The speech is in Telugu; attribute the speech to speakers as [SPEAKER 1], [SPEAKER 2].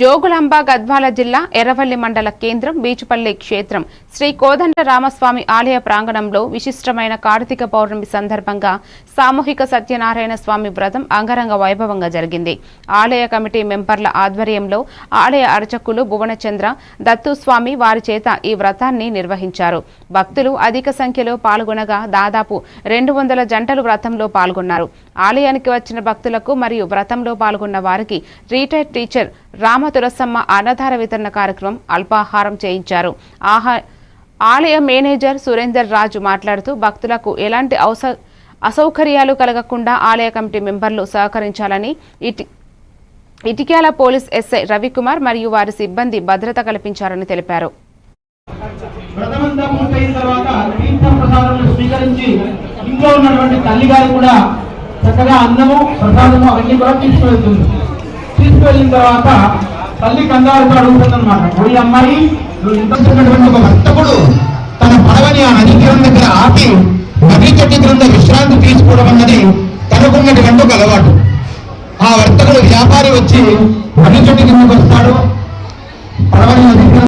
[SPEAKER 1] జోగులాంబ గద్వాల జిల్లా ఎర్రవల్లి మండల కేంద్రం బీచుపల్లి క్షేత్రం. శ్రీ కోదండ రామస్వామి ఆలయ ప్రాంగణంలో విశిష్టమైన కార్తీక పౌర్ణమి సందర్భంగా సామూహిక సత్యనారాయణ స్వామి వ్రతం అంగరంగ వైభవంగా జరిగింది. ఆలయ కమిటీ మెంబర్ల ఆధ్వర్యంలో ఆలయ అర్చకులు భువనచంద్ర దత్తుస్వామి వారి చేత ఈ వ్రతాన్ని నిర్వహించారు. భక్తులు అధిక సంఖ్యలో పాల్గొనగా దాదాపు రెండు వందల జంటలు వ్రతంలో పాల్గొన్నారు. ఆలయానికి వచ్చిన భక్తులకు మరియు వ్రతంలో పాల్గొన్న వారికి రీటైర్ టీచర్ రామ తులసమ్మ అన్నధార వితరణ కార్యక్రమం అల్పాహారం చేయించారు. ఆలయ మేనేజర్ సురేందర్ రాజు మాట్లాడుతూ భక్తులకు ఎలాంటి అవస అసౌకర్యాలు కలగకుండా ఆలయ కమిటీ మెంబర్లు సహకరించాలని ఇటి ఇటిక్యాల పోలీస్ ఎస్ఐ రవికుమార్ మరియు వారి సిబ్బంది భద్రత కల్పించారని తెలిపారు.
[SPEAKER 2] ఇంట్లో ఉన్నటువంటి తల్లి గారు కూడా చక్కగా అన్నము ప్రసాదము అవన్నీ కూడా తీసుకువెళ్తుంది తీసుకెళ్ళిన తర్వాత తల్లి కంగారుతో అడుగుతుందన్నమాట ఓ అమ్మాయి నువ్వు ఇంత
[SPEAKER 3] ఉన్నటువంటి ఒక భర్తకుడు. తన పడవని ఆ నది తీరం దగ్గర ఆపి నదీ చెట్టు క్రింద విశ్రాంతి తీసుకోవడం అన్నది తనకున్నటువంటి ఒక అలవాటు. ఆ వర్తకుడు వ్యాపారి వచ్చి నది చెట్టు కిందకు వస్తాడు.